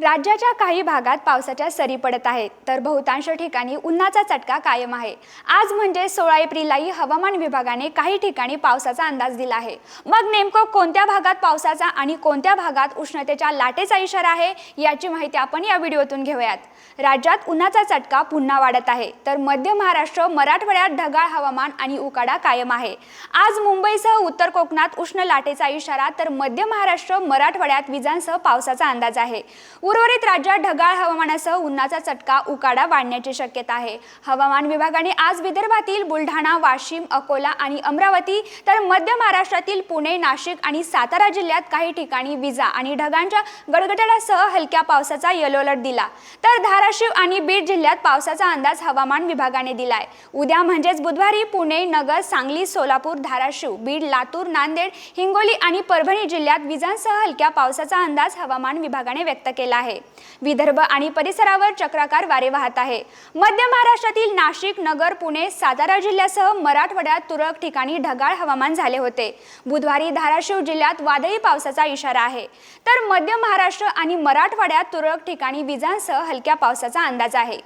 राज्याच्या काही भागात पावसाच्या सरी पडत आहेत तर बहुतांश ठिकाणी उन्हाचा चटका कायम आहे. आज म्हणजे सोळा एप्रिललाही हवामान विभागाने काही ठिकाणी पावसाचा अंदाज दिला आहे. मग नेमकं कोणत्या भागात पावसाचा आणि कोणत्या भागात उष्णतेच्या लाटेचा इशारा आहे याची माहिती आपण या व्हिडिओतून घेऊयात. राज्यात उन्हाचा चटका पुन्हा वाढत आहे तर मध्य महाराष्ट्र मराठवाड्यात ढगाळ हवामान आणि उकाडा कायम आहे. आज मुंबईसह उत्तर कोकणात उष्ण लाटेचा इशारा तर मध्य महाराष्ट्र मराठवाड्यात विजांसह पावसाचा अंदाज आहे. उर्वरित राज्यात ढगाळ हवामानासह उन्हाचा चटका उकाडा वाढण्याची शक्यता आहे. हवामान विभागाने आज विदर्भातील बुलढाणा वाशिम अकोला आणि अमरावती तर मध्य महाराष्ट्रातील पुणे नाशिक आणि सातारा जिल्ह्यात काही ठिकाणी विजा आणि ढगांच्या गडगडाटासह हलक्या पावसाचा येलो अलर्ट दिला. तर धाराशिव आणि बीड जिल्ह्यात पावसाचा अंदाज हवामान विभागाने दिलाय. उद्या म्हणजेच बुधवारी पुणे नगर सांगली सोलापूर धाराशिव बीड लातूर नांदेड हिंगोली आणि परभणी जिल्ह्यात विजांसह हलक्या पावसाचा अंदाज हवामान विभागाने व्यक्त केला आहे. विदर्भ आणि परिसरावर चक्राकार वारे वाहत आहे. मध्य महाराष्ट्रातील नाशिक नगर पुणे सातारा जिल्ह्यासह मराठवाड्यात तुरळक ठिकाणी ढगाळ हवामान झाले होते. बुधवारी धाराशिव जिल्ह्यात वादळी पावसाचा इशारा आहे. तर मध्य महाराष्ट्र आणि मराठवाड्यात तुरळक ठिकाणी विजांसह हलक्या पावसाचा अंदाज आहे.